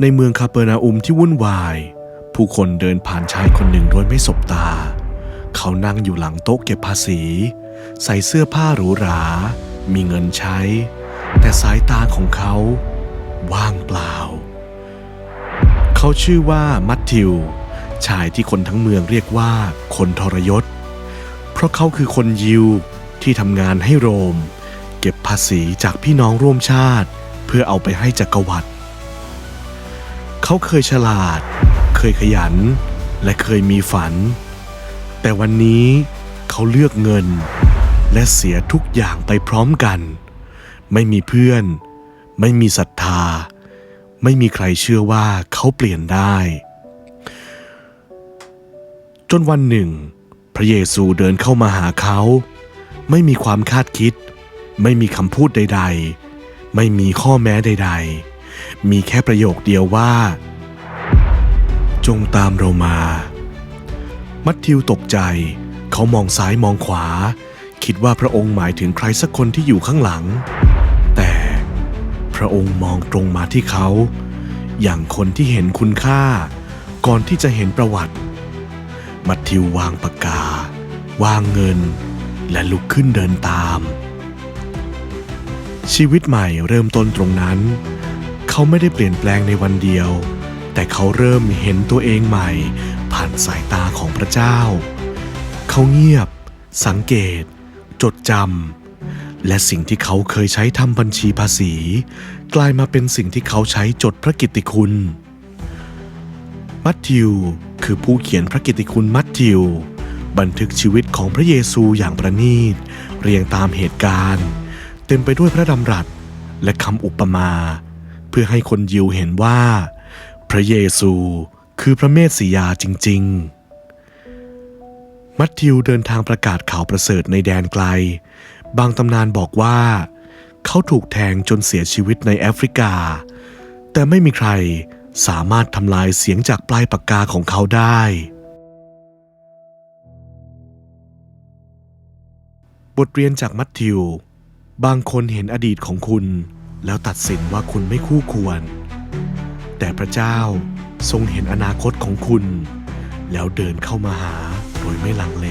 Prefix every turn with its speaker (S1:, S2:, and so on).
S1: ในเมืองคาเปอร์นาอุมที่วุ่นวาย ผู้คนเดินผ่านชายคนหนึ่งโดยไม่สบตา เขานั่งอยู่หลังโต๊ะเก็บภาษี ใส่เสื้อผ้าหรูหรา มีเงินใช้ แต่สายตาของเขา ว่างเปล่า เขาชื่อว่ามัตติว ชายที่คนทั้งเมืองเรียกว่าคนทรยศ เพราะเขาคือคนยิวที่ทำงานให้โรม เก็บภาษีจากพี่น้องร่วมชาติ เพื่อเอาไปให้จักรวรรดิ เขาเคยฉลาด เคยขยัน และเคยมีฝัน แต่วันนี้เขาเลือกเงิน และเสียทุกอย่างไปพร้อมกัน ไม่มีเพื่อน ไม่มีศรัทธา ไม่มีใครเชื่อว่าเขาเปลี่ยนได้ จนวันหนึ่ง พระเยซูเดินเข้ามาหาเขา ไม่มีความคาดคิด ไม่มีคำพูดใด ๆ ไม่มีข้อแม้ใด ๆ มีแค่ประโยคเดียวว่า จงตามเรามา มัทธิวตกใจ เขามองซ้ายมองขวา คิดว่าพระองค์หมายถึงใครสักคนที่อยู่ข้างหลัง แต่พระองค์มองตรงมาที่เขา อย่างคนที่เห็นคุณค่า ก่อนที่จะเห็นประวัติ มัทธิววางปากกา วางเงิน และลุกขึ้นเดินตามชีวิตใหม่เริ่มต้นตรงนั้น เขาไม่ได้เปลี่ยนแปลงในวันเดียว แต่เขาเริ่มเห็นตัวเองใหม่ ผ่านสายตาของพระเจ้า เขาเงียบ สังเกต จดจำและสิ่งที่เขาเคยใช้ทำบัญชีภาษี กลายมาเป็นสิ่งที่เขาใช้จดพระกิตติคุณ มัทธิว คือผู้เขียนพระกิตติคุณมัทธิว บันทึกชีวิตของพระเยซูอย่างประณีต เรียงตามเหตุการณ์ เต็มไปด้วยพระดำรัสและคำอุปมา พื่อให้คนยิวเห็นว่า พระเยซูคือพระเมสสิยาจริง ๆ มัทธิวเดินทางประกาศข่าวประเสริฐในแดนไกล บางตำนานบอกว่า เขาถูกแทงจนเสียชีวิตในแอฟริกา แต่ไม่มีใครสามารถทำลายเสียงจากปลายปากกาของเขาได้ บทเรียนจากมัทธิว บางคนเห็นอดีตของคุณ แล้วตัดสินว่าคุณไม่คู่ควร แต่พระเจ้าทรงเห็นอนาคตของคุณ แล้วเดินเข้ามาหาโดยไม่ลังเล